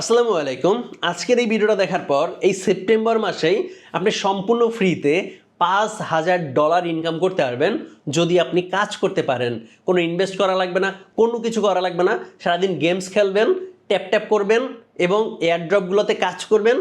আসসালামু আলাইকুম। আজকের এই ভিডিওটা দেখার পর এই সেপ্টেম্বর মাসেই আপনি সম্পূর্ণ ফ্রিতে পাঁচ হাজার ডলার ইনকাম করতে পারবেন। যদি আপনি কাজ করতে পারেন, কোনো ইনভেস্ট করা লাগবে না, কোনো কিছু করা লাগবে না, সারাদিন গেমস খেলবেন, ট্যাপ ট্যাপ করবেন এবং এয়ারড্রপগুলোতে কাজ করবেন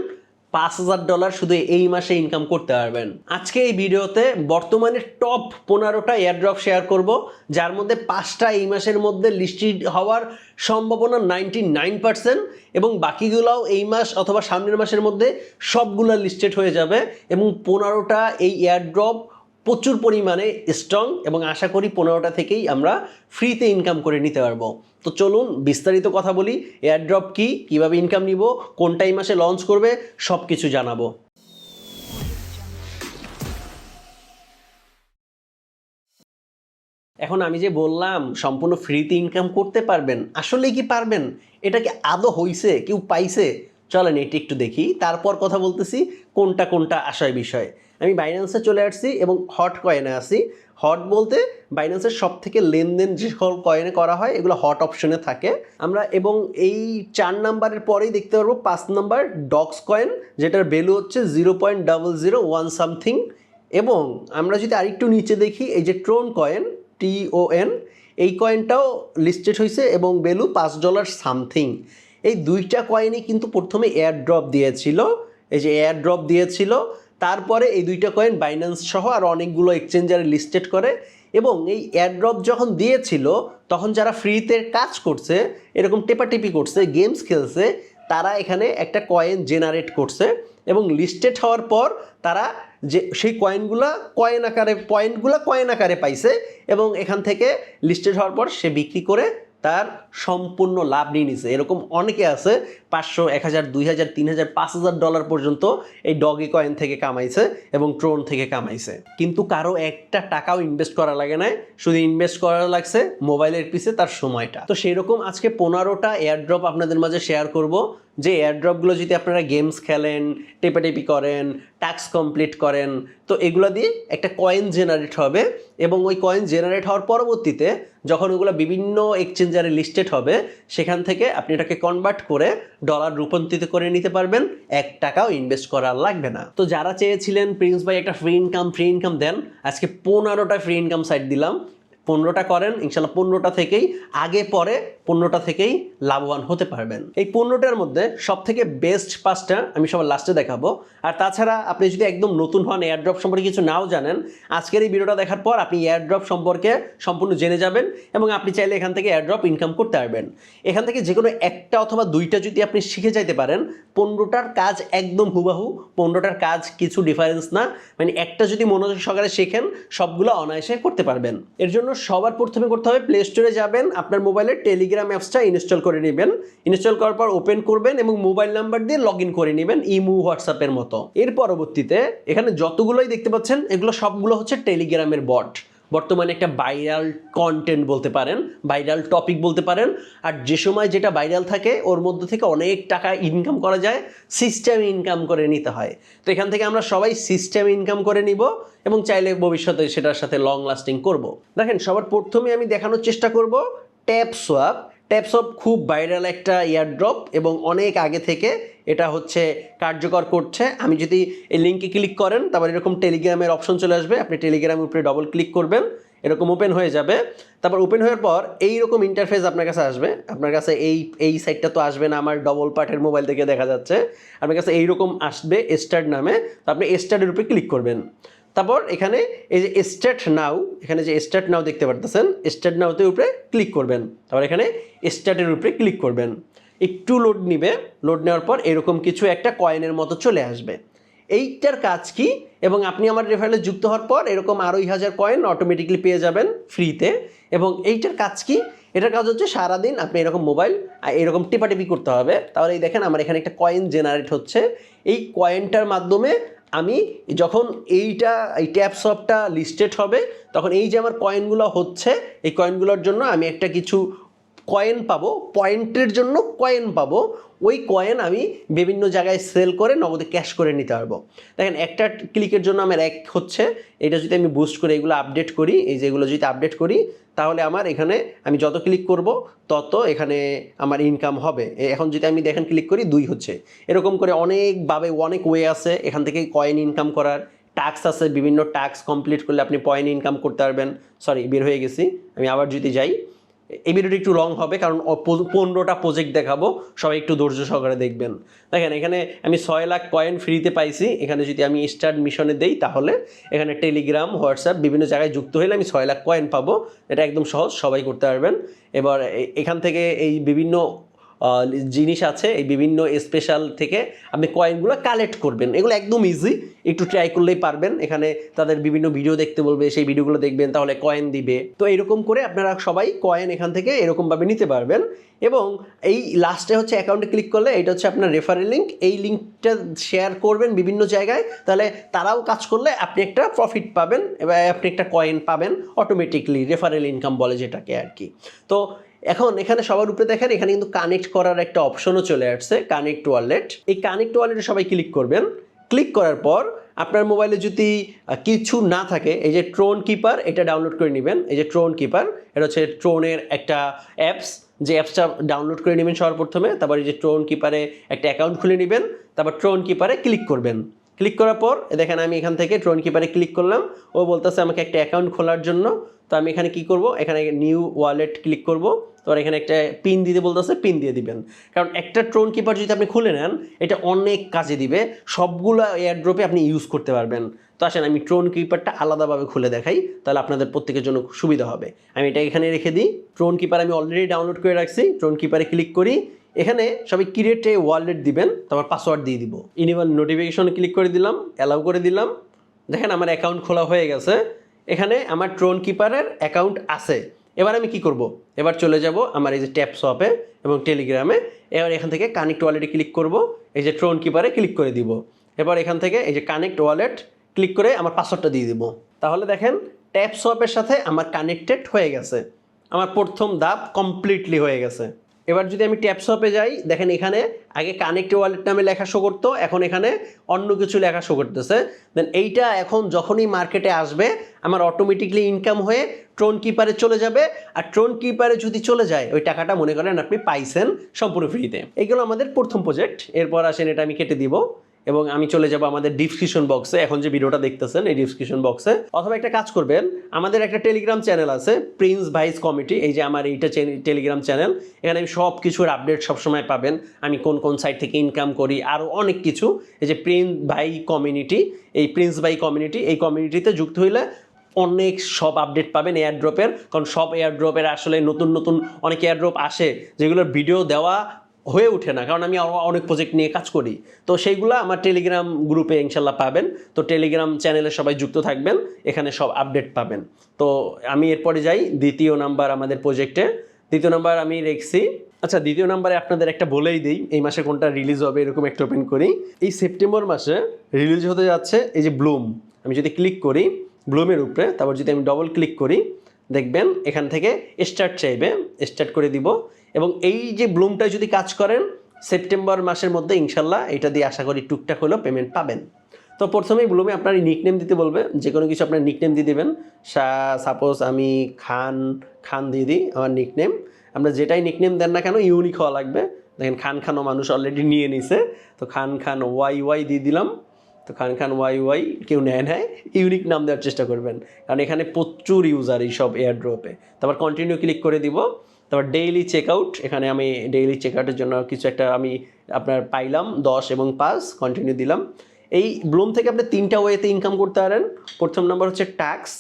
পাঁচ হাজার ডলার শুধু এই মাসে ইনকাম করতে পারবেন। আজকে এই ভিডিওতে বর্তমানে টপ পনেরোটা এয়ারড্রপ শেয়ার করব, যার মধ্যে পাঁচটা এই মাসের মধ্যে লিস্টেড হওয়ার সম্ভাবনা নাইনটি নাইন পার্সেন্ট এবং বাকিগুলোও এই মাস অথবা সামনের মাসের মধ্যে সবগুলো লিস্টেড হয়ে যাবে এবং পনেরোটা এই এয়ারড্রপ প্রচুর পরিমাণে স্ট্রং এবং আশা করি পনেরোটা থেকেই আমরা ফ্রিতে ইনকাম করে নিতে পারব। তো চলুন বিস্তারিত কথা বলি এয়ারড্রপ কি, কীভাবে ইনকাম নিব কোনটা এই মাসে লঞ্চ করবে সব কিছু জানাব। এখন আমি যে বললাম, সম্পূর্ণ ফ্রিতে ইনকাম করতে পারবেন, আসলে কি পারবেন? এটা কি আদৌ হইছে, কেউ পাইছে? চলেন এটি একটু দেখি, তারপর কথা বলতেছি কোনটা কোনটা আশয় বিষয় আমি বাইন্যান্সে চলে আসছি এবং হট কয়েনে আসি হট বলতে বাইন্যান্সের সব থেকে লেনদেন যে সকল কয়েনে করা হয়, এগুলো হট অপশনে থাকে। আমরা এবং এই চার নাম্বারের পরেই দেখতে পারব পাঁচ নাম্বার ডক্স কয়েন যেটার ভ্যালু হচ্ছে zero point double zero one something এবং আমরা যদি আরেকটু নিচে দেখি, এই যে ট্রোন কয়েন টিওএন এই কয়েনটাও লিস্টেড হয়েছে এবং ভ্যালু পাঁচ ডলার সামথিং এই দুইটা কয়েনই কিন্তু প্রথমে এয়ার ড্রপ দিয়েছিল। এই যে এয়ার ড্রপ দিয়েছিল তারপরে এই দুইটা কয়েন বাইন্যান্স সহ আর অনেকগুলো এক্সচেঞ্জারে লিস্টেড করে এবং এই এয়ারড্রপ যখন দিয়েছিল, তখন যারা ফ্রিতে কাজ করছে, এরকম টেপাটেপি করছে গেমস খেলছে, তারা এখানে একটা কয়েন জেনারেট করছে এবং লিস্টেড হওয়ার পর তারা যে, সেই কয়েনগুলা কয়েন আকারে পয়েন্টগুলো কয়েন আকারে পাইছে এবং এখান থেকে লিস্টেড হওয়ার পর সে বিক্রি করে তার সম্পূর্ণ লাভ নিয়ে নিছে। এরকম অনেকে আছে, পাঁচশো, এক হাজার, দুই হাজার, তিন হাজার, পাঁচ হাজার ডলার পর্যন্ত এই ডগি কয়েন থেকে কামাইছে এবং ট্রোন থেকে কামাইছে। কিন্তু কারও একটা টাকাও ইনভেস্ট করা লাগে না শুধু ইনভেস্ট করা লাগছে মোবাইলের পিছে তার সময়টা। তো সেরকম আজকে পনেরোটা এয়ারড্রপ আপনাদের মাঝে শেয়ার করব। যে এয়ারড্রপগুলো যদি আপনারা গেমস খেলেন, টেপাটেপি করেন টাস্ক কমপ্লিট করেন, তো এগুলো দিয়ে একটা কয়েন জেনারেট হবে এবং ওই কয়েন জেনারেট হওয়ার পরবর্তীতে যখন ওগুলো বিভিন্ন এক্সচেঞ্জারে লিস্টেড হবে, সেখান থেকে আপনি এটাকে কনভার্ট করে ডলার রূপান্তরিত করে নিতে পারবেন। এক টাকাও ইনভেস্ট করা লাগবে না। তো যারা চেয়েছিলেন প্রিন্স ভাই একটা ফ্রি ইনকাম ফ্রি ইনকাম দেন, আজকে পনেরোটা ফ্রি ইনকাম সাইট দিলাম। পনেরোটা করেন, ইনশাল্লাহ পনেরোটা থেকেই আগে পরে পনেরোটা থেকেই লাভবান হতে পারবেন। এই পনেরোটার মধ্যে সব থেকে বেস্ট পাঁচটা আমি সবার লাস্টে দেখাবো। আর তাছাড়া আপনি যদি একদম নতুন হন এয়ারড্রপ সম্পর্কে কিছু নাও জানেন, আজকের এই ভিডিওটা দেখার পর আপনি এয়ারড্রপ সম্পর্কে সম্পূর্ণ জেনে যাবেন এবং আপনি চাইলে এখান থেকে এয়ারড্রপ ইনকাম করতে পারবেন। এখান থেকে যে কোনো একটা অথবা দুইটা যদি আপনি শিখে যাইতে পারেন পনেরোটার কাজ একদম হুবাহু পনেরোটার কাজ কিছু ডিফারেন্স না। মানে একটা যদি মনোযোগ সহকারে শেখেন, সবগুলো অনায়াসে করতে পারবেন। এর জন্য সবার প্রথমে করতে হবে প্লে স্টোরে যাবেন, আপনার মোবাইলে টেলিগ্রাম অ্যাপসটা ইনস্টল করে নেবেন। ইনস্টল করার পর ওপেন করবেন এবং মোবাইল নাম্বার দিয়ে লগ করে নেবেন ইমু হোয়াটসঅ্যাপের মতো। এর পরবর্তীতে এখানে যতগুলোই দেখতে পাচ্ছেন, এগুলো সবগুলো হচ্ছে টেলিগ্রামের বট বর্তমানে একটা ভাইরাল কন্টেন্ট বলতে পারেন ভাইরাল টপিক বলতে পারেন, আর যে সময় যেটা ভাইরাল থাকে, ওর মধ্যে থেকে অনেক টাকা ইনকাম করা যায় সিস্টেম ইনকাম করে নিতে হয়। তো এখান থেকে আমরা সবাই সিস্টেম ইনকাম করে নিব এবং চাইলে ভবিষ্যতে সেটার সাথে লং লাস্টিং করব। দেখেন, সবার প্রথমে আমি দেখানোর চেষ্টা করব ট্যাপ সোয়াপ ট্যাপসপ খুব ভাইরাল একটা ইয়ারড্রপ এবং অনেক আগে থেকে এটা হচ্ছে কার্যকর করছে। আমি যদি এই লিঙ্কে ক্লিক করেন, তারপর এরকম টেলিগ্রামের অপশন চলে আসবে। আপনি টেলিগ্রামের উপরে ডবল ক্লিক করবেন, এরকম ওপেন হয়ে যাবে। তারপর ওপেন হওয়ার পর এই রকম ইন্টারফেস আপনার কাছে আসবে। আপনার কাছে এই এই সাইটটা তো আসবে না, আমার ডবল পার্টের মোবাইল থেকে দেখা যাচ্ছে। আপনার কাছে এইরকম আসবে স্টার্ট নামে। তো আপনি স্টার্টের উপরে ক্লিক করবেন। তারপর এখানে এই যে স্টার্ট নাও এখানে যে স্টার্ট নাও দেখতে পারতেছেন স্টার্ট নাওতে উপরে ক্লিক করবেন। তারপর এখানে স্টার্টের উপরে ক্লিক করবেন। একটু লোড নিবে লোড নেওয়ার পর এরকম কিছু একটা কয়েনের মতো চলে আসবে। এইটার কাজ কি? এবং আপনি আমার রেফারেলে যুক্ত হওয়ার পর এরকম আড়াই হাজার কয়েন অটোমেটিকলি পেয়ে যাবেন ফ্রিতে এবং এইটার কাজ কি? এটার কাজ হচ্ছে সারাদিন আপনি এরকম মোবাইল এরকম টিপাটিপি করতে হবে। তাহলে এই দেখেন আমার এখানে একটা কয়েন জেনারেট হচ্ছে। এই কয়েনটার মাধ্যমে আমি যখন এইটা, এই ট্যাপ শপটা লিস্টেড হবে, তখন এই যে আমার কয়েনগুলো হচ্ছে, এই কয়েনগুলোর জন্য আমি একটা কিছু কয়েন পাবো পয়েন্টের জন্য কয়েন পাবো, ওই কয়েন আমি বিভিন্ন জায়গায় সেল করে নগদে ক্যাশ করে নিতে পারব। দেখেন, একটা ক্লিকের জন্য আমার এক হচ্ছে, এটা যদি আমি বুস্ট করে এগুলো আপডেট করি, এই যেগুলো যদি আপডেট করি, তাহলে আমার এখানে আমি যত ক্লিক করব, তত এখানে আমার ইনকাম হবে। এখন যদি আমি দেখেন ক্লিক করি, দুই হচ্ছে। এরকম করে অনেকভাবে, অনেক ওয়ে আছে, এখান থেকে কয়েন ইনকাম করার। টাস্ক আছে, বিভিন্ন টাস্ক কমপ্লিট করলে আপনি পয়েন্ট ইনকাম করতে পারবেন। সরি বের হয়ে গেছি, আমি আবার যদি যাই। এই ভিডিওটি একটু লং হবে, কারণ পনেরোটা প্রজেক্ট দেখাবো, সবাই একটু ধৈর্য সহকারে দেখবেন। দেখেন, এখানে আমি ছয় লাখ কয়েন ফ্রিতে পাইছি, এখানে যদি আমি স্টার্ট মিশনে দেই, তাহলে এখানে টেলিগ্রাম হোয়াটসঅ্যাপ বিভিন্ন জায়গায় যুক্ত হলে আমি ছয় লাখ কয়েন পাবো। এটা একদম সহজ, সবাই করতে পারবেন। এবার এখান থেকে এই বিভিন্ন জিনিস আছে, এই বিভিন্ন স্পেশাল থেকে আপনি কয়েনগুলো কালেক্ট করবেন। এগুলো একদম ইজি একটু ট্রাই করলেই পারবেন। এখানে তাদের বিভিন্ন ভিডিও দেখতে বলবে, সেই ভিডিওগুলো দেখবেন, তাহলে কয়েন দিবে। তো এরকম করে আপনারা সবাই কয়েন এখান থেকে এরকমভাবে নিতে পারবেন। এবং এই লাস্টে হচ্ছে অ্যাকাউন্টে ক্লিক করলে, এটা হচ্ছে আপনার রেফারেল লিঙ্ক এই লিঙ্কটা শেয়ার করবেন বিভিন্ন জায়গায়, তাহলে তারাও কাজ করলে আপনি একটা প্রফিট পাবেন, এবার আপনি একটা কয়েন পাবেন অটোমেটিকলি রেফারেল ইনকাম বলে যেটাকে আর কি। তো এখন এখানে সবার উপরে দেখেন, এখানে কিন্তু কানেক্ট করার একটা অপশনও চলে আসছে কানেক্ট ওয়ালেট এই কানেক্ট ওয়ালেটে সবাই ক্লিক করবেন। ক্লিক করার পর আপনার মোবাইলে যদি কিছু না থাকে, এই যে ট্রোন কিপার এটা ডাউনলোড করে নেবেন। এই যে ট্রোন কিপার এটা হচ্ছে ট্রোনের একটা অ্যাপস যে অ্যাপসটা ডাউনলোড করে নেবেন সবার প্রথমে তারপর এই যে ট্রোন কিপারে একটা অ্যাকাউন্ট খুলে নেবেন, তারপর ট্রোন কিপারে ক্লিক করবেন। ক্লিক করার পর দেখেন আমি এখান থেকে ট্রোন কিপারে ক্লিক করলাম। ও বলতেছে আমাকে একটা অ্যাকাউন্ট খোলার জন্য। তো আমি এখানে কি করব? এখানে নিউ ওয়ালেট ক্লিক করব। তো এখানে একটা পিন দিতে বলতেছে, পিন দিয়ে দিবেন। কারণ একটা ট্রোন কিপার যদি আপনি খুলে নেন, এটা অনেক কাজে দিবে। সবগুলো এয়ারড্রপে আপনি ইউজ করতে পারবেন। তো আসেন, আমি ট্রোন কিপারটা আলাদাভাবে খুলে দেখাই, তাহলে আপনাদের প্রত্যেকের জন্য সুবিধা হবে। আমি এটা এখানে রেখে দিই। ট্রোন কিপার আমি অলরেডি ডাউনলোড করে রাখছি। ট্রোন কিপারে ক্লিক করি। এখানে সবাই ক্রিয়েট ওয়ালেট দিবেন তারপর পাসওয়ার্ড দিয়ে দিব। ইনিভাল নোটিফিকেশন ক্লিক করে দিলাম অ্যালাউ করে দিলাম। দেখেন আমার অ্যাকাউন্ট খোলা হয়ে গেছে। এখানে আমার ট্রোন কিপারের অ্যাকাউন্ট আছে। এবার আমি কি করব? এবার চলে যাব আমার এই যে ট্যাপ শপে এবং টেলিগ্রামে এবার এখান থেকে কানেক্ট ওয়ালেটে ক্লিক করব। এই যে ট্রোন কিপারে ক্লিক করে দিব। এবার এখান থেকে এই যে কানেক্ট ওয়ালেট ক্লিক করে আমার পাসওয়ার্ডটা দিয়ে দিব। তাহলে দেখেন ট্যাপ শপের সাথে আমার কানেক্টেড হয়ে গেছে। আমার প্রথম ধাপ কমপ্লিটলি হয়ে গেছে। এবার যদি আমি ট্যাপসপে যাই, দেখেন এখানে আগে কানেক্ট ওয়ালেট নামে লেখা শো করতো, এখন এখানে অন্য কিছু লেখা শো করতেছে। দেন এইটা এখন যখনই মার্কেটে আসবে, আমার অটোমেটিকলি ইনকাম হয়ে ট্রোন কিপারে চলে যাবে। আর ট্রোন কিপারে যদি চলে যায়, ওই টাকাটা মনে করেন আপনি পাইছেন সম্পূর্ণ ফ্রিতে এইগুলো আমাদের প্রথম প্রজেক্ট এরপর আসেন এটা আমি কেটে দিব। এবং আমি চলে যাব আমাদের ডিসক্রিপশন বক্সে এখন যে ভিডিওটা দেখতেছেন, এই ডিসক্রিপশন বক্সে অথবা একটা কাজ করবেন, আমাদের একটা টেলিগ্রাম চ্যানেল আছে প্রিন্স ভাইস কমিটি এই যে আমার এইটা টেলিগ্রাম চ্যানেল এখানে আমি সব কিছুর আপডেট সবসময় পাবেন। আমি কোন কোন সাইট থেকে ইনকাম করি আরও অনেক কিছু। এই যে প্রিন্স ভাই কমিউনিটি এই প্রিন্স ভাই কমিউনিটি এই কমিউনিটিতে যুক্ত হইলে অনেক সব আপডেট পাবেন এয়ারড্রপের কারণ সব এয়ারড্রপের আসলে নতুন নতুন অনেক এয়ারড্রপ আসে, যেগুলোর ভিডিও দেওয়া হয়ে ওঠে না, কারণ আমি অনেক প্রজেক্ট নিয়ে কাজ করি। তো সেইগুলো আমার টেলিগ্রাম গ্রুপে ইনশাল্লাহ পাবেন। তো টেলিগ্রাম চ্যানেলে সবাই যুক্ত থাকবেন, এখানে সব আপডেট পাবেন। তো আমি এরপরে যাই, দ্বিতীয় নাম্বার আমাদের প্রজেক্টে দ্বিতীয় নাম্বার আমি রেখছি। আচ্ছা দ্বিতীয় নাম্বারে আপনাদের একটা বলেই দিই, এই মাসে কোনটা রিলিজ হবে এরকম একটা ওপেন করি। এই সেপ্টেম্বর মাসে রিলিজ হতে যাচ্ছে এই যে ব্লুম আমি যদি ক্লিক করি ব্লুমের উপরে, তারপর যদি আমি ডবল ক্লিক করি, দেখবেন এখান থেকে স্টার্ট চাইবে। স্টার্ট করে দিব। এবং এই যে ব্লুমটা যদি কাজ করেন, সেপ্টেম্বর মাসের মধ্যে ইনশাল্লাহ এটা দিয়ে আশা করি টুকটাক হলেও পেমেন্ট পাবেন। তো প্রথমেই ব্লুমে আপনার নিকনেম দিতে বলবে, যে কোনো কিছু আপনার নিকনেম দিয়ে দেবেন। সাপোজ আমি খান খান দিয়ে দিই আমার নিকনেম আমরা যেটাই নিকনেম দেন না কেন ইউনিক হওয়া লাগবে। দেখেন খান খানও মানুষ অলরেডি নিয়ে নিছে। তো খান খান ওয়াই ওয়াই দিয়ে দিলাম। তো খান খান ওয়াই ওয়াই কেউ নেয় নেয় ইউনিক নাম দেওয়ার চেষ্টা করবেন। কারণ এখানে প্রচুর ইউজার এই সব এয়ারড্রপে তারপর কন্টিনিউ ক্লিক করে দিব। তারপর ডেইলি চেক আউট এখানে আমি ডেইলি চেক আউটের জন্য কিছু একটা আমি আপনার পাইলাম, দশ এবং পাঁচ কন্টিনিউ দিলাম। এই ব্লুম থেকে আপনি তিনটা ওয়েতে ইনকাম করতে পারেন। প্রথম নম্বর হচ্ছে ট্যাক্স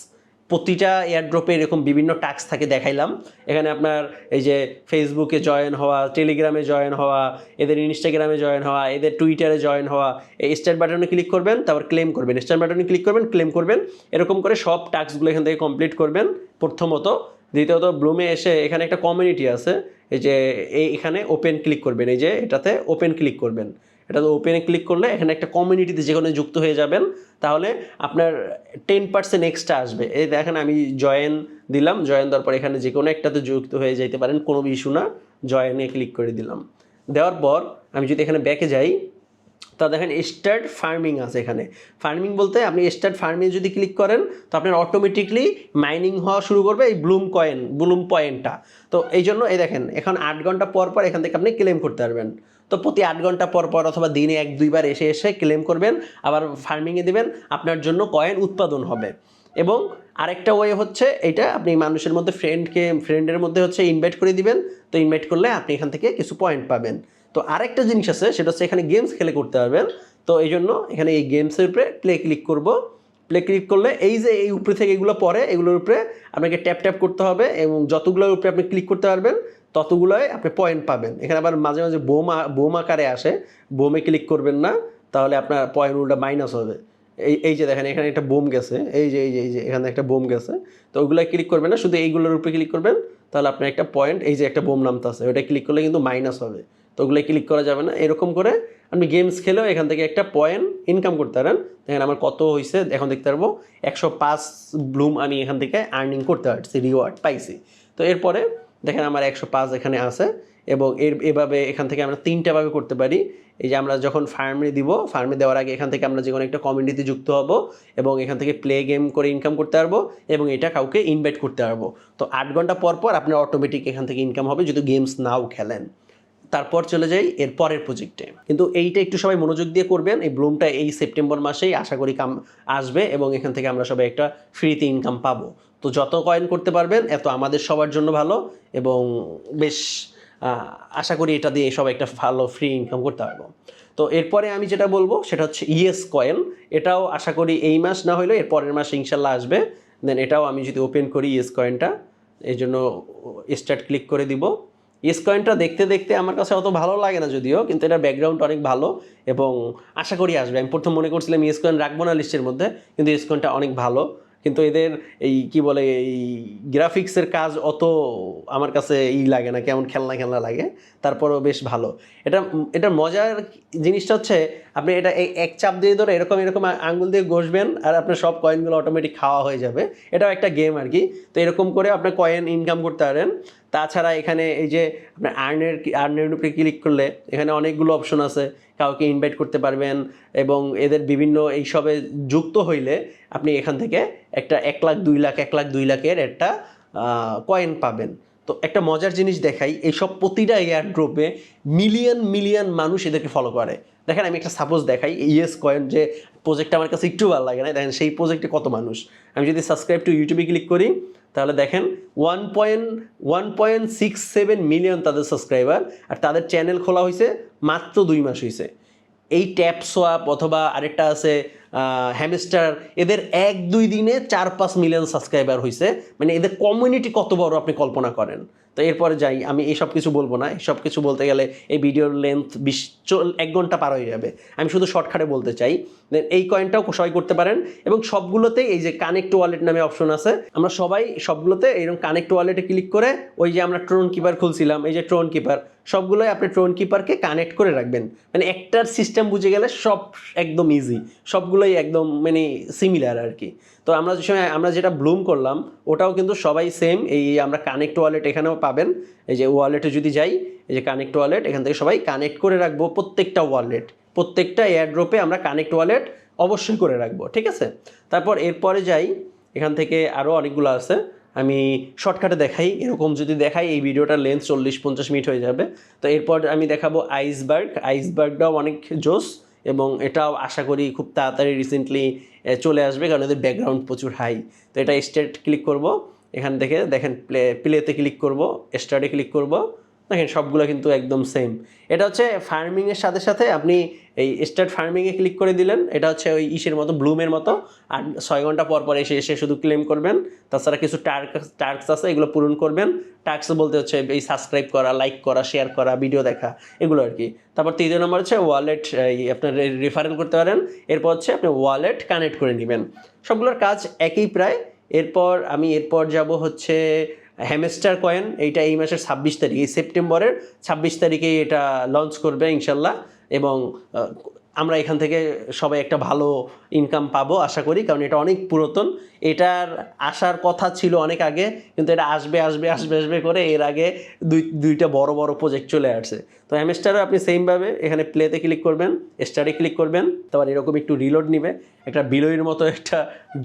প্রতিটা এয়ারড্রপে এরকম বিভিন্ন ট্যাক্স থাকে দেখাইলাম। এখানে আপনার এই যে ফেসবুকে জয়েন হওয়া টেলিগ্রামে জয়েন হওয়া, এদের ইনস্টাগ্রামে জয়েন হওয়া, এদের টুইটারে জয়েন হওয়া, এই স্টার বাটনে ক্লিক করবেন, তারপর ক্লেম করবেন। স্টার বাটনে ক্লিক করবেন ক্লেম করবেন। এরকম করে সব টাস্কগুলো এখান থেকে কমপ্লিট করবেন প্রথমত। দ্বিতীয়ত ব্লুমে এসে এখানে একটা কমিউনিটি আছে, এই যে এই এখানে ওপেন ক্লিক করবেন, এই যে এটাতে ওপেন ক্লিক করবেন। এটাতে ওপেনে ক্লিক করলে এখানে একটা কমিউনিটিতে যেখানে যুক্ত হয়ে যাবেন, তাহলে আপনার টেন পার্সেন্ট এক্সট্রা আসবে। এই দেখেন, আমি জয়েন দিলাম জয়েন দেওয়ার পর এখানে যে কোনো একটাতে যুক্ত হয়ে যেতে পারেন, কোনো ইস্যু না জয়েনে ক্লিক করে দিলাম। দেওয়ার পর আমি যদি এখানে ব্যাকে যাই তা দেখেন স্টার্ট ফার্মিং আছে এখানে। ফার্মিং বলতে আপনি স্টার্ট ফার্মিং যদি ক্লিক করেন, তো আপনার অটোমেটিকলি মাইনিং হওয়া শুরু করবে এই ব্লুম কয়েন ব্লুম পয়েন্টটা তো এই জন্য এই দেখেন, এখন আট ঘণ্টা পর পর এখান থেকে আপনি ক্লেম করতে পারবেন। তো প্রতি আট ঘণ্টা পর পর অথবা দিনে এক, দুইবার এসে এসে ক্লেম করবেন, আবার ফার্মিংয়ে দেবেন, আপনার জন্য কয়েন উৎপাদন হবে। এবং আরেকটা ওয়ে হচ্ছে এটা আপনি মানুষের মধ্যে ফ্রেন্ডকে ফ্রেন্ডের মধ্যে হচ্ছে ইনভাইট করে দিবেন। তো ইনভাইট করলে আপনি এখান থেকে কিছু পয়েন্ট পাবেন। তো আরেকটা জিনিস আছে, সেটা হচ্ছে এখানে গেমস খেলে করতে পারবেন। তো এই জন্য এখানে এই গেমসের উপরে প্লে ক্লিক করব। প্লে ক্লিক করলে এই যে এই উপরে থেকে এগুলো পড়ে, এগুলোর উপরে আপনাকে ট্যাপ ট্যাপ করতে হবে এবং যতগুলোর উপরে আপনি ক্লিক করতে পারবেন, ততগুলোয় আপনি পয়েন্ট পাবেন। এখানে আবার মাঝে মাঝে বোম বোম আকারে আসে, বোমে ক্লিক করবেন না, তাহলে আপনার পয়েন্ট উল্টা মাইনাস হবে। এই এই যে দেখেন, এখানে একটা বোম গেছে, এই যে এই যে এই যে, এখানে একটা বোম গেছে। তো ওগুলো ক্লিক করবেন না, শুধু এইগুলোর উপরে ক্লিক করবেন, তাহলে আপনার একটা পয়েন্ট এই যে একটা বোম নামতেছে ওটা ক্লিক করলে কিন্তু মাইনাস হবে। তো ওগুলো ক্লিক করা যাবে না। এরকম করে আপনি গেমস খেলেও এখান থেকে একটা পয়েন্ট ইনকাম করতে পারেন। দেখেন আমার কত হয়েছে এখন দেখতে পারব, একশো পাঁচ ব্লুম আমি এখান থেকে আর্নিং করতে পারছি রিওয়ার্ড পাইছি। তো এরপরে দেখেন আমার একশো পাঁচ এখানে আছে এবং এর, এভাবে এখান থেকে আমরা তিনটা ভাবে করতে পারি। এই যে আমরা যখন ফার্মে দিব ফার্মে দেওয়ার আগে এখান থেকে আমরা যে কোনো একটা কমিউনিটিতে যুক্ত হব এবং এখান থেকে প্লে গেম করে ইনকাম করতে পারব এবং এটা কাউকে ইনভাইট করতে পারব। তো আট ঘণ্টা পর পর আপনার অটোমেটিক এখান থেকে ইনকাম হবে, যদি গেমস নাও খেলেন। তারপর চলে যাই এর পরের প্রজেক্টে কিন্তু এইটা একটু সবাই মনোযোগ দিয়ে করবেন, এই ব্লুমটা এই সেপ্টেম্বর মাসেই আশা করি কাম আসবে এবং এখান থেকে আমরা সবাই একটা ফ্রিতে ইনকাম পাবো। তো যত কয়েন করতে পারবেন, এত আমাদের সবার জন্য ভালো এবং বেশ আশা করি এটা দিয়ে সবাই একটা ভালো ফ্রি ইনকাম করতে পারব। তো এরপরে আমি যেটা বলব, সেটা হচ্ছে ইএস কয়েন এটাও আশা করি এই মাস না হলেও এর পরের মাসে ইনশাল্লাহ আসবে। দেন এটাও আমি যদি ওপেন করি ইএস কয়েনটা এই জন্য স্টার্ট ক্লিক করে দিব। ইয়েস কয়েনটা দেখতে দেখতে আমার কাছে অত ভালো লাগে না যদিও, কিন্তু এটার ব্যাকগ্রাউন্ড অনেক ভালো এবং আশা করি আসবে। আমি প্রথম মনে করছিলাম ইয়েস কয়েন রাখব না লিস্টের মধ্যে, কিন্তু কয়েনটা অনেক ভালো। কিন্তু এদের এই কি বলে, এই গ্রাফিক্সের কাজ অত আমার কাছে ই লাগে না, কেমন খেলনা খেলনা লাগে, তারপরও বেশ ভালো। এটা এটা মজার জিনিসটা হচ্ছে, আপনি এটা এই এক চাপ দিয়ে ধরে এরকম এরকম আঙ্গুল দিয়ে ঘষবেন আর আপনার সব কয়েনগুলো অটোমেটিক খাওয়া হয়ে যাবে। এটাও একটা গেম আর কি। তো এরকম করে আপনার কয়েন ইনকাম করতে পারেন। তাছাড়া এখানে এই যে আপনার আর্নের আর্নের উপরে ক্লিক করলে এখানে অনেকগুলো অপশন আছে। কাউকে ইনভাইট করতে পারবেন এবং এদের বিভিন্ন এইসবে যুক্ত হইলে আপনি এখান থেকে একটা এক লাখ, দুই লাখ, এক লাখ, দুই লাখের একটা কয়েন পাবেন। তো একটা মজার জিনিস দেখাই এইসব প্রতিটা এয়ার ড্রপে মিলিয়ন মিলিয়ন মানুষ এদেরকে ফলো করে। দেখেন আমি একটা সাপোজ দেখাই ইয়েস কয়েন যে প্রজেক্টটা আমার কাছে একটু ভালো লাগে না, দেখেন সেই প্রজেক্টে কত মানুষ। আমি যদি সাবস্ক্রাইব টু ইউটিউবে ক্লিক করি তাহলে দেখেন one point one point six seven million তাদের সাবস্ক্রাইবার আর তাদের চ্যানেল খোলা হয়েছে মাত্র দুই মাস হয়েছে এই ট্যাপ সোয়াপ অথবা আরেকটা আছে হ্যামস্টার এদের এক, দুই দিনে চার, পাঁচ মিলিয়ন সাবস্ক্রাইবার হয়েছে মানে এদের কমিউনিটি কত বড় আপনি কল্পনা করেন। তো এরপরে যাই, আমি এইসব কিছু বলব না। এইসব কিছু বলতে গেলে এই ভিডিওর লেন্থ বিশ চল- এক ঘণ্টা পার হয়ে যাবে। আমি শুধু শর্টকাটে বলতে চাই। দেন এই কয়েনটাও সবাই করতে পারেন এবং সবগুলোতেই এই যে কানেক্ট ওয়ালেট নামে অপশন আছে, আমরা সবাই সবগুলোতে এরকম কানেক্ট ওয়ালেটে ক্লিক করে ওই যে আমরা ট্রোন কিপার খুলছিলাম, এই যে ট্রোন কিপার সবগুলোই আপনি ট্রোন কিপারকে কানেক্ট করে রাখবেন। মানে একটার সিস্টেম বুঝে গেলে সব একদম ইজি সবগুলোই একদম মানে সিমিলার আর কি। তো আমরা যে সময়, আমরা যেটা ব্লুম করলাম, ওটাও কিন্তু সবাই সেম এই আমরা কানেক্ট ওয়ালেট এখানেও পাবেন। এই যে ওয়ালেটে যদি যাই, এই যে কানেক্ট ওয়ালেট এখান থেকে সবাই কানেক্ট করে রাখব প্রত্যেকটা ওয়ালেট প্রত্যেকটা এয়ারড্রপে আমরা কানেক্ট ওয়ালেট অবশ্যই করে রাখব, ঠিক আছে? তারপর এরপরে যাই, এখান থেকে আরও অনেকগুলো আছে। আমি শর্টকাটে দেখাই, এরকম যদি দেখাই, এই ভিডিওটার লেন্থ চল্লিশ পঞ্চাশ মিনিট হয়ে যাবে। তো এরপর আমি দেখাবো আইসবার্গ আইসবার্গটাও অনেক জোস এবং এটাও আশা করি খুব তাড়াতাড়ি রিসেন্টলি চলে আসবে কারণ এদের ব্যাকগ্রাউন্ড প্রচুর হাই তো এটা স্টেট ক্লিক করব। এখান থেকে দেখেন প্লে প্লেতে ক্লিক করব স্টার্টে ক্লিক করব। দেখেন, সবগুলো কিন্তু একদম সেম এটা হচ্ছে ফার্মিংয়ের সাথে সাথে আপনি এই স্টার্ট ফার্মিংয়ে ক্লিক করে দিলেন, এটা হচ্ছে ওই ইসের মতো ব্লুমের মতো, আর ছয় ঘণ্টা পর পর এসে এসে শুধু ক্লেম করবেন। তাছাড়া কিছু টার্ক টার্কস আছে, এগুলো পূরণ করবেন। টার্কস বলতে হচ্ছে এই সাবস্ক্রাইব করা লাইক করা শেয়ার করা ভিডিও দেখা, এগুলো আর কি। তারপর তৃতীয় নম্বর হচ্ছে ওয়ালেট আপনার রেফারেল করতে পারেন। এরপর হচ্ছে আপনি ওয়ালেট কানেক্ট করে নেবেন। সবগুলোর কাজ একই প্রায়। এরপর আমি এরপর যাব হচ্ছে হ্যামস্টার কয়েন এইটা এই মাসের ছাব্বিশ তারিখ, এই সেপ্টেম্বরের ছাব্বিশ তারিখে এটা লঞ্চ করবে ইনশাল্লাহ। এবং আমরা এখান থেকে সবাই একটা ভালো ইনকাম পাবো আশা করি, কারণ এটা অনেক পুরাতন। এটার আসার কথা ছিল অনেক আগে, কিন্তু এটা আসবে আসবে আসবে আসবে করে এর আগে দুই, দুইটা বড় বড় প্রজেক্ট চলে আসছে। তো হ্যামস্টারও আপনি সেমভাবে এখানে প্লেতে ক্লিক করবেন স্টারে ক্লিক করবেন, তারপর এরকম একটু রিলোড নিবে। একটা বিলইয়ের মতো একটা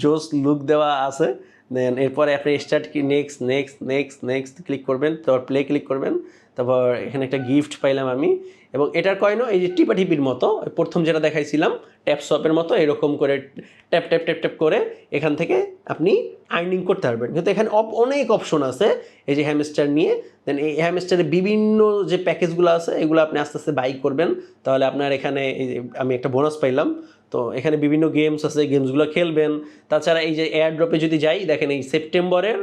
জোস লুক দেওয়া আছে। দেন এরপরে আপনি স্টার্ট কি next next next next click করবেন, তারপর প্লে ক্লিক করবেন, তারপর এখানে একটা গিফট পাইলাম আমি। এবং এটার কয়েনও এই যে টিপাটিপির মতো প্রথম যেটা দেখাইছিলাম ট্যাপ শপের মতো, এরকম করে ট্যাপ ট্যাপ ট্যাপ ট্যাপ করে এখান থেকে আপনি আর্নিং করতে পারবেন। কিন্তু এখানে অপ, অনেক অপশন আছে, এই যে হ্যামস্টার নিয়ে। দেন এই হ্যামস্টারে বিভিন্ন যে প্যাকেজগুলো আছে, এগুলো আপনি আস্তে আস্তে বাই করবেন। তাহলে আপনার এখানে আমি একটা বোনাস পাইলাম তো এখানে বিভিন্ন গেমস আছে গেমসগুলো খেলবেন। তাছাড়া এই যে এয়ার ড্রপে যদি যাই, দেখেন এই সেপ্টেম্বরের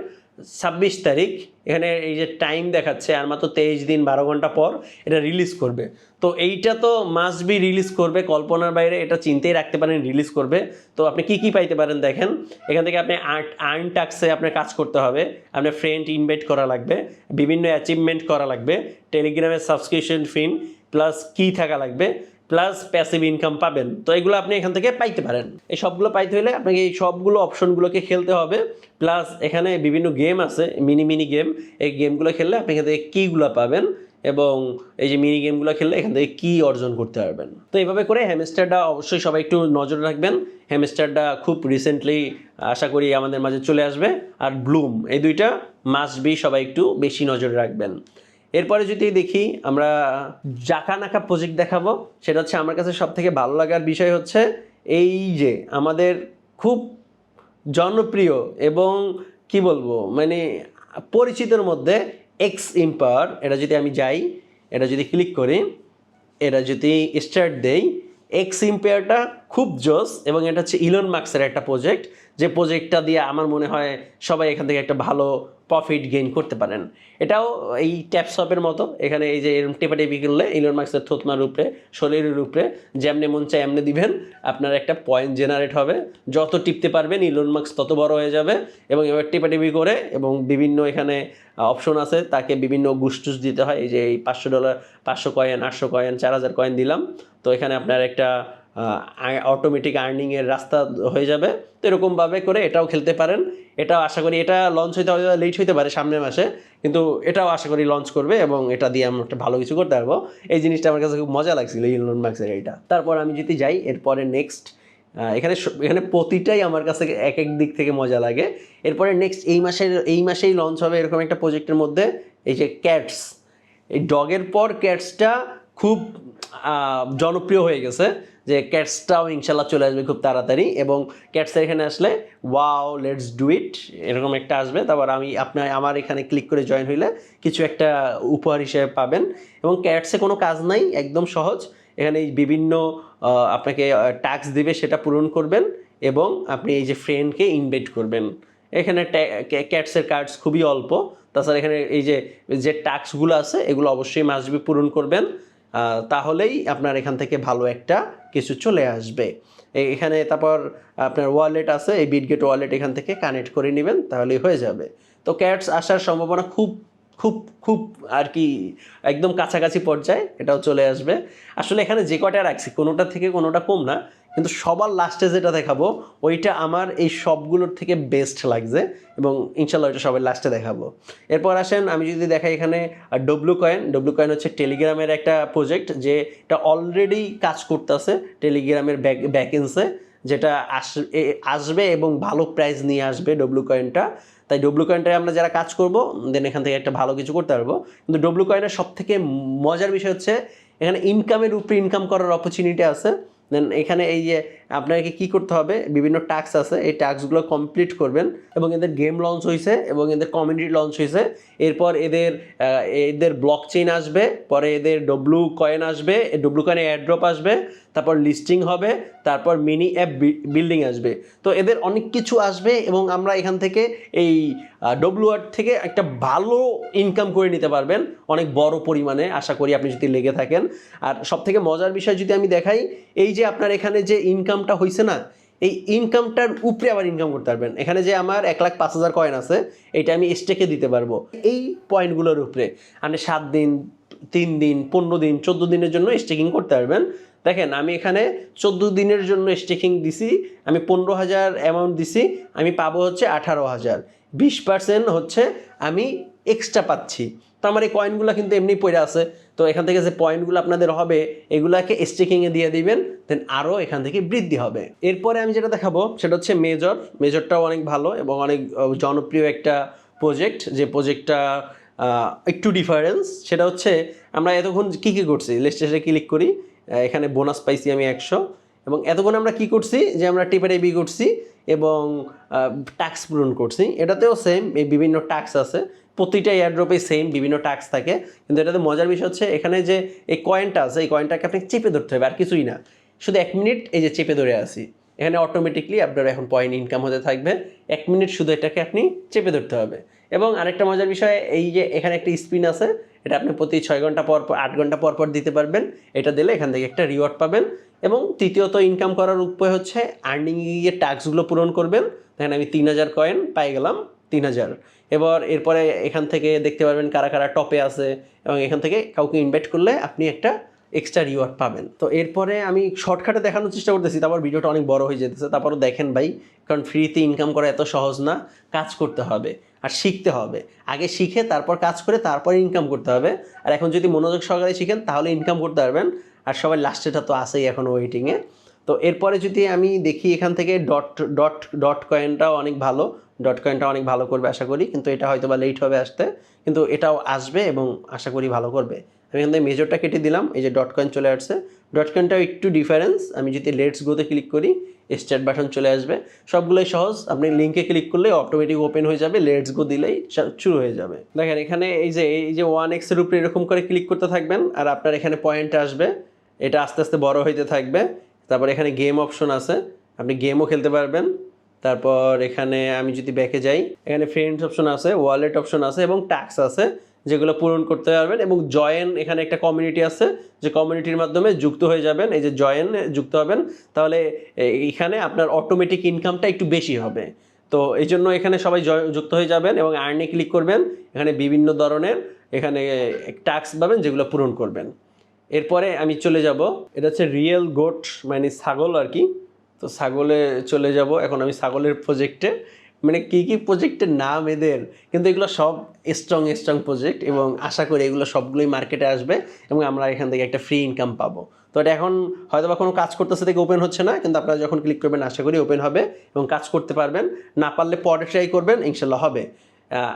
ছাব্বিশ তারিখ, এখানে এই যে টাইম দেখাচ্ছে, আর মাত্র তেইশ দিন, বারো ঘণ্টা পর এটা রিলিজ করবে। তো এইটা তো মাস্ট বি রিলিজ করবে, কল্পনার বাইরে এটা চিন্তেই রাখতে পারেন রিলিজ করবে। তো আপনি কি কি পাইতে পারেন দেখেন। এখান থেকে আপনি আর্ট আর্ন টাক্সে আপনার কাজ করতে হবে আপনার ফ্রেন্ড ইনভাইট করা লাগবে, বিভিন্ন অ্যাচিভমেন্ট করা লাগবে টেলিগ্রামের সাবস্ক্রিপশন ফিন প্লাস কি থাকা লাগবে। প্লাস প্যাসিভ ইনকাম পাবেন। তো এগুলো আপনি এখান থেকে পাইতে পারেন। এই সবগুলো পাইতে হলে আপনাকে এই সবগুলো অপশনগুলোকে খেলতে হবে। প্লাস এখানে বিভিন্ন গেম আছে মিনি মিনি গেম এই গেমগুলো খেললে আপনি এখান থেকে কীগুলো পাবেন এবং এই যে মিনি গেমগুলো খেললে এখান থেকে কী অর্জন করতে পারবেন। তো এইভাবে করে হ্যামস্টারটা অবশ্যই সবাই একটু নজর রাখবেন। হ্যামস্টারটা খুব রিসেন্টলি আশা করি আমাদের মাঝে চলে আসবে। আর ব্লুম এই দুইটা মাস্ট বি সবাই একটু বেশি নজর রাখবেন। এরপরে যদি দেখি আমরা জাকা নাকা প্রজেক্ট দেখাবো, সেটা হচ্ছে আমার কাছে সব থেকে ভালো লাগার বিষয় হচ্ছে এই যে আমাদের খুব জনপ্রিয় এবং কি বলব মানে পরিচিতর মধ্যে এক্স ইম্পায়ার এটা যদি আমি যাই, এটা যদি ক্লিক করি, এটা যদি স্টার্ট দেই এক্স ইম্পেয়ারটা খুব জোস এবং এটা হচ্ছে ইলন মার্কসের একটা প্রজেক্ট যে প্রজেক্টটা দিয়ে আমার মনে হয় সবাই এখান থেকে একটা ভালো প্রফিট গেইন করতে পারেন। এটাও এই ট্যাপসপের মতো। এখানে এই যে এরকম টেপাটেপি করলে ইলন মার্কসের থতমার উপরে শরীরের উপরে যেমনি মন চায় এমনি দিবেন, আপনার একটা পয়েন্ট জেনারেট হবে। যত টিপতে পারবেন ইলন মার্কস তত বড় হয়ে যাবে এবং এবার টেপাটেপি করে এবং বিভিন্ন এখানে অপশন আছে, তাকে বিভিন্ন গুসটুস দিতে হয়। এই যে এই পাঁচশো ডলার পাঁচশো কয়েন আটশো কয়েন চার হাজার কয়েন দিলাম। তো এখানে আপনার একটা অটোমেটিক আর্নিংয়ের রাস্তা হয়ে যাবে। তো এরকমভাবে করে এটাও খেলতে পারেন। এটাও আশা করি এটা লঞ্চ হইতে হয়তো লেট হইতে পারে সামনের মাসে, কিন্তু এটাও আশা করি লঞ্চ করবে এবং এটা দিয়ে আমরা একটা ভালো কিছু করতে পারব। এই জিনিসটা আমার কাছে খুব মজা লাগছিল ইলন মার্কসের এইটা। তারপর আমি যদি যাই, এরপরে নেক্সট এখানে এখানে প্রতিটাই আমার কাছে এক এক দিক থেকে মজা লাগে। এরপরে নেক্সট এই মাসের, এই মাসেই লঞ্চ হবে এরকম একটা প্রজেক্টের মধ্যে, এই যে ক্যাটস এই ডগের পর ক্যাটসটা খুব জনপ্রিয় হয়ে গেছে। যে ক্যাটসটাও ইনশাল্লাহ চলে আসবে খুব তাড়াতাড়ি এবং ক্যাটসের এখানে আসলে ওয়াও লেটস ডু ইট এরকম একটা আসবে। তারপর আমি আপনার, আমার এখানে ক্লিক করে জয়েন হইলে কিছু একটা উপহার হিসেবে পাবেন। এবং ক্যাটসে কোনো কাজ নাই, একদম সহজ। এখানে বিভিন্ন আপনাকে ট্যাক্স দিবে সেটা পূরণ করবেন এবং আপনি এই যে ফ্রেন্ডকে ইনভাইট করবেন। এখানে ক্যাটসের কার্ডস খুবই অল্প। তাছাড়া এখানে এই যে যে ট্যাক্সগুলো আছে, এগুলো অবশ্যই মাসবি পূরণ করবেন। তাহলেই আপনার এখান থেকে ভালো একটা কিছু চলে আসবে। এখানে তারপর আপনার ওয়ালেট আছে, এই বিটগেট ওয়ালেট এখান থেকে কানেক্ট করে নেবেন, তাহলেই হয়ে যাবে। তো ক্যাটস আসার সম্ভাবনা খুব খুব খুব আর কি একদম কাছাকাছি পর্যায়ে এটাও চলে আসবে। আসলে এখানে যে কটা রাখছি, কোনোটা থেকে কোনোটা কম না। কিন্তু সবার লাস্টে যেটা দেখাবো, ওইটা আমার এই সবগুলোর থেকে বেস্ট লাগছে এবং ইনশাল্লাহ ওইটা সবার লাস্টে দেখাবো। এরপর আসেন, আমি যদি দেখাই এখানে ডব্লু কয়েন ডব্লু কয়েন হচ্ছে টেলিগ্রামের একটা প্রজেক্ট যে এটা অলরেডি কাজ করতেছে টেলিগ্রামের ব্যাক ব্যাকেন্সে যেটা আস আসবে এবং ভালো প্রাইস নিয়ে আসবে ডব্লু কয়েনটা তাই ডব্লু কয়েনটায় আমরা যারা কাজ করব দেন এখান থেকে একটা ভালো কিছু করতে পারব। কিন্তু ডব্লু কয়েনের সব থেকে মজার বিষয় হচ্ছে, এখানে ইনকামের উপরে ইনকাম করার অপরচুনিটি আছে। দেন এখানে এই যে আপনাকে কি করতে হবে? বিভিন্ন টাস্ক আছে, এই টাস্কগুলো কমপ্লিট করবেন এবং এদের গেম লঞ্চ হয়েছে এবং এদের কমিউনিটি লঞ্চ হয়েছে এরপর এদের এদের ব্লক চেইন আসবে, পরে এদের ডব্লু কয়েন আসবে ডব্লু কয়েনে অ্যাড্রপ আসবে, তারপর লিস্টিং হবে, তারপর মিনি অ্যাপ বিল্ডিং আসবে। তো এদের অনেক কিছু আসবে এবং আমরা এখান থেকে এই ডব্লু আর্ট থেকে একটা ভালো ইনকাম করে নিতে পারবেন। অনেক বড় পরিমাণে, আশা করি আপনি যদি লেগে থাকেন। আর সব থেকে মজার বিষয় যদি আমি দেখাই, এই যে আপনার এখানে যে ইনকামটা হয়েছে না, এই ইনকামটার উপরে আবার ইনকাম করতে পারবেন। এখানে যে আমার এক লাখ পাঁচ হাজার কয়েন আছে, এটা আমি স্টেকে দিতে পারব। এই পয়েন্টগুলোর উপরে, আপনি সাত দিন, তিন দিন, পনেরো দিন, চোদ্দ দিনের জন্য স্টেকিং করতে পারবেন। দেখেন, আমি এখানে চোদ্দ দিনের জন্য স্টেকিং দিছি, আমি পনেরো হাজার অ্যামাউন্ট দিছি, আমি পাবো হচ্ছে আঠারো হাজার। বিশ পার্সেন্ট হচ্ছে আমি এক্সট্রা পাচ্ছি। তো আমার এই কয়েনগুলো কিন্তু এমনি পড়ে আছে। তো এখান থেকে যে পয়েন্টগুলো আপনাদের হবে, এগুলাকে স্টেকিংয়ে দিয়ে দিবেন দেন আরও এখান থেকে বৃদ্ধি হবে। এরপরে আমি যেটা দেখাবো, সেটা হচ্ছে মেজর মেজরটাও অনেক ভালো এবং অনেক জনপ্রিয় একটা প্রজেক্ট যে প্রজেক্টটা একটু ডিফারেন্স সেটা হচ্ছে, আমরা এতক্ষণ কী কী করছি? লেস্টেশনে ক্লিক করি এখানে বোনাস পাইছি আমি একশো। এবং এতক্ষণ আমরা কি করছি? যে আমরা টিপে বি করছি এবং ট্যাক্স পূরণ করছি। এটাতেও সেম এই বিভিন্ন ট্যাক্স আছে। প্রতিটা এয়ারড্রপে সেম বিভিন্ন ট্যাক্স থাকে। কিন্তু এটাতে মজার বিষয় হচ্ছে, এখানে যে এই কয়েনটা আছে, এই কয়েনটাকে আপনি চেপে ধরতে হবে, আর কিছুই না। শুধু এক মিনিট এই যে চেপে ধরে আসি এখানে অটোমেটিকলি আপনার এখন পয়েন্ট ইনকাম হতে থাকবে। এক মিনিট শুধু এটাকে আপনি চেপে ধরতে হবে। এবং আরেকটা মজার বিষয়, এই যে এখানে একটা স্পিন আছে, এটা আপনি প্রতি ছয় ঘণ্টা পর পর, আট ঘণ্টা পর পর দিতে পারবেন। এটা দিলে এখান থেকে একটা রিওয়ার্ড পাবেন। এবং তৃতীয়ত ইনকাম করার উপায় হচ্ছে আর্নিং গিয়ে ট্যাক্সগুলো পূরণ করবেন দেখেন আমি তিন হাজার কয়েন পাই গেলাম তিন হাজার। এবার এরপরে এখান থেকে দেখতে পারবেন কারা কারা টপে আছে এবং এখান থেকে কাউকে ইনভাইট করলে আপনি একটা এক্সট্রা রিওয়ার্ড পাবেন। তো এরপরে আমি শর্টকাটে দেখানোর চেষ্টা করতেছি, তারপর ভিডিওটা অনেক বড় হয়ে যেতেছে, তারপরও দেখেন ভাই, কারণ ফ্রিতে ইনকাম করা এত সহজ না, কাজ করতে হবে আর শিখতে হবে। আগে শিখে তারপর কাজ করে তারপর ইনকাম করতে হবে। আর এখন যদি মনোযোগ সহকারে শিখেন, তাহলে ইনকাম করতে পারবেন। আর সবাই লাস্টেটা তো আসেই এখন ওয়েটিংয়ে তো এরপরে যদি আমি দেখি এখান থেকে ডট ডট ডট কয়েনটাও অনেক ভালো। ডট কয়েনটা অনেক ভালো করবে, আশা করি। কিন্তু এটা হয়তো বা লেট হবে আসতে। কিন্তু এটাও আসবে এবং আশা করি ভালো করবে। আমি এখান থেকে মেজরটা কেটে দিলাম, এই যে ডট কয়েন চলে আসছে। ডট কয়েনটাও একটু ডিফারেন্স আমি যদি লেটস গোতে ক্লিক করি স্টার্ট বাটন চলে আসবে। সবগুলোই সহজ, আপনি লিঙ্কে ক্লিক করলে অটোমেটিক ওপেন হয়ে যাবে লেটস গো দিলেই শুরু হয়ে যাবে। দেখেন, এখানে এই যে এই যে ওয়ান এক্সের উপরে এরকম করে ক্লিক করতে থাকবেন, আর আপনার এখানে পয়েন্ট আসবে। এটা আস্তে আস্তে বড় হইতে থাকবে। তারপর এখানে গেম অপশন আছে। আপনি গেমও খেলতে পারবেন। তারপর এখানে আমি যদি ব্যাকে যাই, এখানে ফ্রেন্ডস অপশন আছে ওয়ালেট অপশন আছে এবং ট্যাক্স আছে, যেগুলো পূরণ করতে পারবেন এবং জয়েন এখানে একটা কমিউনিটি আছে, যে কমিউনিটির মাধ্যমে যুক্ত হয়ে যাবেন, এই যে জয়েন যুক্ত হবেন, তাহলে এখানে আপনার অটোমেটিক ইনকামটা একটু বেশি হবে। তো এই জন্য এখানে সবাই যুক্ত হয়ে যাবেন এবং আর্নে ক্লিক করবেন, এখানে বিভিন্ন ধরনের এখানে ট্যাক্স পাবেন, যেগুলো পূরণ করবেন। এরপরে আমি চলে যাব, এটা হচ্ছে রিয়েল গোট মানে ছাগল আর কি। তো ছাগলে চলে যাব। এখন আমি ছাগলের প্রজেক্টে মানে কী কী প্রজেক্টের নাম এদের? কিন্তু এগুলো সব স্ট্রং স্ট্রং প্রজেক্ট এবং আশা করি এগুলো সবগুলোই মার্কেটে আসবে এবং আমরা এখান থেকে একটা ফ্রি ইনকাম পাবো। তো এটা এখন হয়তো বা কোনো কাজ করতেছে থেকে ওপেন হচ্ছে না, কিন্তু আপনারা যখন ক্লিক করবেন, আশা করি ওপেন হবে এবং কাজ করতে পারবেন। না পারলে পরে ট্রাই করবেন, ইনশাল্লাহ হবে।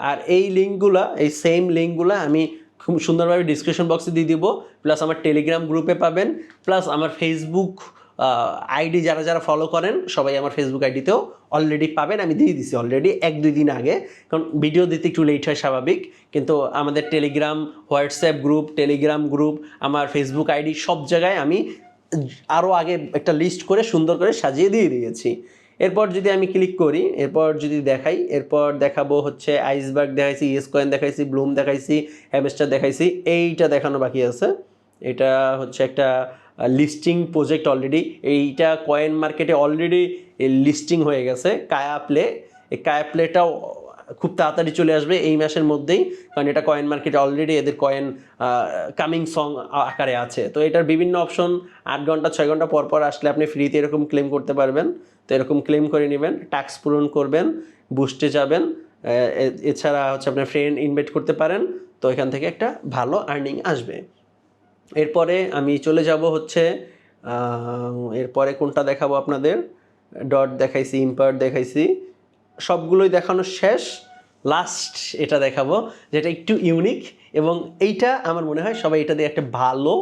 আর এই লিঙ্কগুলো এই সেম লিঙ্কগুলো আমি খুব সুন্দরভাবে ডিসক্রিপশন বক্সে দিয়ে দিব। প্লাস আমার টেলিগ্রাম গ্রুপে পাবেন প্লাস আমার ফেসবুক আইডি যারা যারা ফলো করেন, সবাই আমার ফেসবুক আইডিতেও অলরেডি পাবেন। আমি দিয়ে দিছি অলরেডি এক দুই দিন আগে। কারণ ভিডিও দিতে একটু লেট হয় স্বাভাবিক। কিন্তু আমাদের Telegram WhatsApp group Telegram group আমার ফেসবুক আইডি সব জায়গায় আমি আরও আগে একটা লিস্ট করে সুন্দর করে সাজিয়ে দিয়ে দিয়েছি। এরপর যদি আমি ক্লিক করি, এরপর যদি দেখাই, এরপর দেখাবো হচ্ছে আইসবার্গ দেখাইছি ইয়েস কয়েন দেখাইছি ব্লুম দেখাইছি হ্যামস্টার দেখাইছি, এইটা দেখানো বাকি আছে। এটা হচ্ছে একটা লিস্টিং প্রজেক্ট অলরেডি এইটা কয়েন মার্কেটে অলরেডি লিস্টিং হয়ে গেছে কায়া প্লে এই কায়া প্লেটাও খুব তাড়াতাড়ি চলে আসবে এই মাসের মধ্যেই, কারণ এটা কয়েন মার্কেটে অলরেডি এদের কয়েন কামিং সং আকারে আছে। তো এটার বিভিন্ন অপশন আট ঘণ্টা, ছয় ঘণ্টা পর পর আসলে আপনি ফ্রিতে এরকম ক্লেম করতে পারবেন। তো এরকম ক্লেম করে নেবেন ট্যাক্স পূরণ করবেন বুস্টে যাবেন। এছাড়া হচ্ছে আপনার ফ্রেন্ড ইনভাইট করতে পারেন, তো এখান থেকে একটা ভালো আর্নিং আসবে। এরপরে আমি চলে যাব হচ্ছে এরপরে কোনটা দেখাবো আপনাদের? ডট দেখাইছি ইম্পার্ট দেখাইছি। সবগুলোই দেখানো শেষ। লাস্ট এটা দেখাবো, যেটা একটু ইউনিক এবং এইটা আমার মনে হয় সবাই এটা দিয়ে একটা ভালো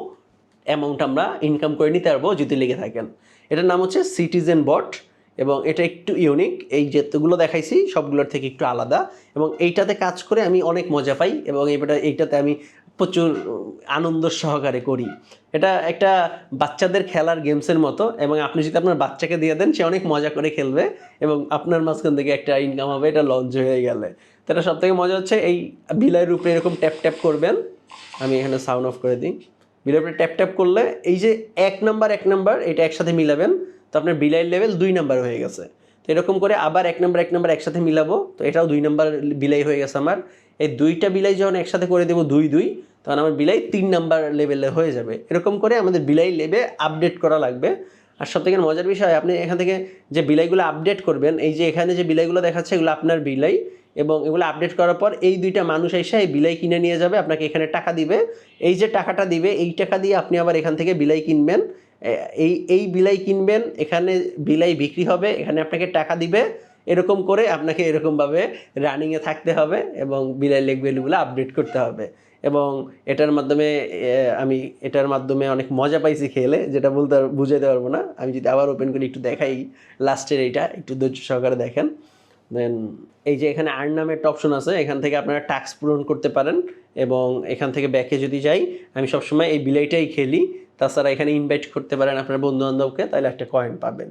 অ্যামাউন্ট আমরা ইনকাম করে নিতে পারব যদি লেগে থাকেন। এটার নাম হচ্ছে সিটিজেন বট এবং এটা একটু ইউনিক এই যেগুলো দেখাইছি সবগুলোর থেকে একটু আলাদা এবং এইটাতে কাজ করে আমি অনেক মজা পাই এবং এইটা এইটাতে আমি প্রচুর আনন্দ সহকারে করি। এটা একটা বাচ্চাদের খেলার গেমসের মতো এবং আপনি যদি আপনার বাচ্চাকে দিয়ে দেন, সে অনেক মজা করে খেলবে এবং আপনার মাঝখান থেকে একটা ইনকাম হবে, এটা লঞ্চ হয়ে গেলে। তো এটা সব থেকে মজা হচ্ছে, এই বিলাইয়ের উপরে এরকম ট্যাপ ট্যাপ করবেন। আমি এখানে সাউন্ড অফ করে দিই। বিলাইয়ের উপরে ট্যাপ ট্যাপ করলে এই যে এক নাম্বার এক নাম্বার এটা একসাথে মিলাবেন। তো আপনার বিলাইয়ের লেভেল দুই নাম্বার হয়ে গেছে। তো এরকম করে আবার এক নাম্বার এক নাম্বার একসাথে মিলাবো। তো এটাও দুই নাম্বার বিলাই হয়ে গেছে আমার। এই দুইটা বিলাই যখন একসাথে করে দেবো দুই দুই, তখন আমার বিলাই তিন নাম্বার লেভেলে হয়ে যাবে। এরকম করে আমাদের বিলাই লেবে আপডেট করা লাগবে। আর সব থেকে মজার বিষয়, আপনি এখান থেকে যে বিলাইগুলো আপডেট করবেন, এই যে এখানে যে বিলাইগুলো দেখাচ্ছে, এগুলো আপনার বিলাই। এবং এগুলো আপডেট করার পর এই দুইটা মানুষ এসে এই বিলাই কিনে নিয়ে যাবে, আপনাকে এখানে টাকা দিবে। এই যে টাকাটা দিবে, এই টাকা দিয়ে আপনি আবার এখান থেকে বিলাই কিনবেন। এই এই বিলাই কিনবেন, এখানে বিলাই বিক্রি হবে, এখানে আপনাকে টাকা দিবে। এরকম করে আপনাকে এরকমভাবে রানিংয়ে থাকতে হবে এবং বিলাই লেগ ভ্যালুগুলো আপডেট করতে হবে। এবং এটার মাধ্যমে আমি এটার মাধ্যমে অনেক মজা পাইছি খেলে, যেটা বলতে বুঝাইতে পারব না। আমি যদি আবার ওপেন করি, একটু দেখাই লাস্টের এইটা, একটু ধৈর্য সহকারে দেখেন। দেন এই যে এখানে আর্ন নামে একটা অপশন আছে, এখান থেকে আপনারা টাস্ক পূরণ করতে পারেন এবং এখান থেকে ব্যাকে যদি যাই, আমি সবসময় এই বিলাইটাই খেলি। তাছাড়া এখানে ইনভাইট করতে পারেন আপনার বন্ধু বান্ধবকে তাহলে একটা কয়েন পাবেন।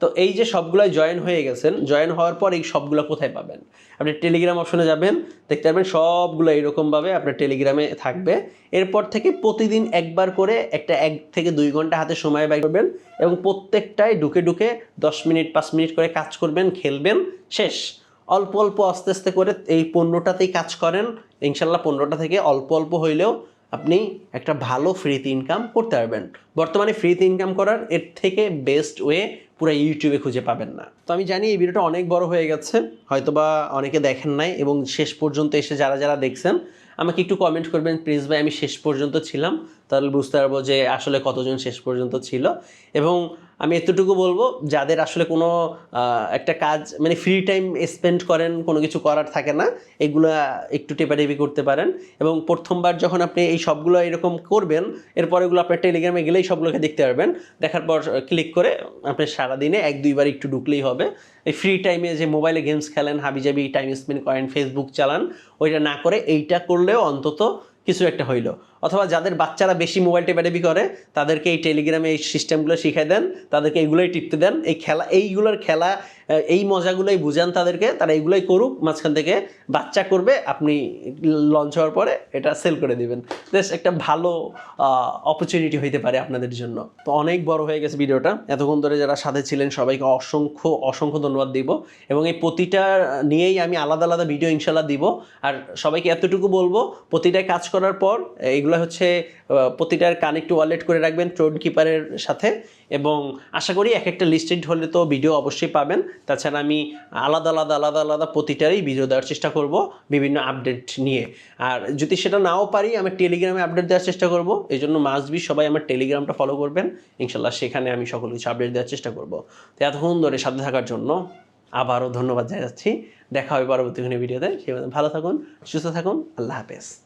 তো এই যে সবগুলো জয়েন হয়ে গেছেন জয়েন হওয়ার পর এই সবগুলো কোথায় পাবেন? আপনি টেলিগ্রাম অপশনে যাবেন, দেখতে পারবেন সবগুলো এরকমভাবে আপনার টেলিগ্রামে থাকবে। এরপর থেকে প্রতিদিন একবার করে একটা এক থেকে দুই ঘণ্টা হাতে সময় ব্যয় করবেন এবং প্রত্যেকটায় ঢুকে ঢুকে দশ মিনিট, পাঁচ মিনিট করে কাজ করবেন, খেলবেন, শেষ। অল্প অল্প, আস্তে আস্তে করে এই পণ্যটাতেই কাজ করেন। ইনশাল্লাহ পণ্যটা থেকে অল্প অল্প হইলেও আপনি একটা ভালো ফ্রিতে ইনকাম করতে পারবেন। বর্তমানে ফ্রিতে ইনকাম করার এর থেকে বেস্ট ওয়ে পুরো ইউটিউবে খুঁজে পাবেন না। তো আমি জানি এই ভিডিওটা অনেক বড় হয়ে গেছে, হয়তোবা অনেকে দেখেন নাই এবং শেষ পর্যন্ত এসে যারা যারা দেখছেন, আমাকে একটু কমেন্ট করবেন প্লিজ ভাই, আমি শেষ পর্যন্ত ছিলাম। তাহলে বুঝতে পারব যে আসলে কতজন শেষ পর্যন্ত ছিল। এবং আমি এতটুকু বলব, যাদের আসলে কোনো একটা কাজ মানে ফ্রি টাইম স্পেন্ড করেন, কোনো কিছু করার থাকে না, এগুলা একটু টেপাটেপি করতে পারেন। এবং প্রথমবার যখন আপনি এই সবগুলো এরকম করবেন, এরপর এগুলো আপনার টেলিগ্রামে গেলেই সবগুলোকে দেখতে পারবেন। দেখার পর ক্লিক করে আপনি সারাদিনে এক, দুইবার একটু ঢুকলেই হবে। এই ফ্রি টাইমে যে মোবাইলে গেমস খেলেন, হাবিজাবি টাইম স্পেন্ড করেন ফেসবুক চালান, ওইটা না করে এইটা করলেও অন্তত কিছু একটা হইল। অথবা যাদের বাচ্চারা বেশি মোবাইল টেপাটেপি করে, তাদেরকে এই টেলিগ্রামে এই সিস্টেমগুলো শিখাই দেন, তাদেরকে এইগুলোই টিপতে দেন। এই খেলা, এইগুলোর খেলা এই মজাগুলোই বুঝান তাদেরকে, তারা এইগুলোই করুক, মাঝখান থেকে বাচ্চা করবে, আপনি লঞ্চ হওয়ার পরে এটা সেল করে দিবেন। বেশ, একটা ভালো অপরচুনিটি হইতে পারে আপনাদের জন্য। তো অনেক বড় হয়ে গেছে ভিডিওটা। এতক্ষণ ধরে যারা সাথে ছিলেন, সবাইকে অসংখ্য অসংখ্য ধন্যবাদ দিব। এবং এই প্রতিটা নিয়েই আমি আলাদা আলাদা ভিডিও ইনশাল্লাহ দিব। আর সবাইকে এতটুকু বলব প্রতিটায় কাজ করার পর, এগুলো হচ্ছে প্রতিটার কানেক্ট ওয়ালেট করে রাখবেন ট্রোড কিপারের সাথে। এবং আশা করি এক একটা লিস্টেড হলে তো ভিডিও অবশ্যই পাবেন। তাছাড়া আমি আলাদা আলাদা আলাদা আলাদা প্রতিটারই ভিডিও দেওয়ার চেষ্টা করব বিভিন্ন আপডেট নিয়ে। আর যদি সেটা নাও পারি, আমি টেলিগ্রামে আপডেট দেওয়ার চেষ্টা করব। এই জন্য মাস্ট বি সবাই আমার টেলিগ্রামটা ফলো করবেন। ইনশাল্লাহ সেখানে আমি সকল কিছু আপডেট দেওয়ার চেষ্টা করব। তো এতক্ষণ ধরে সাথে থাকার জন্য আবারও ধন্যবাদ জানাচ্ছি। দেখা হবে পরবর্তী ভিডিওতে সে ভালো থাকুন, সুস্থ থাকুন। আল্লাহ হাফেজ।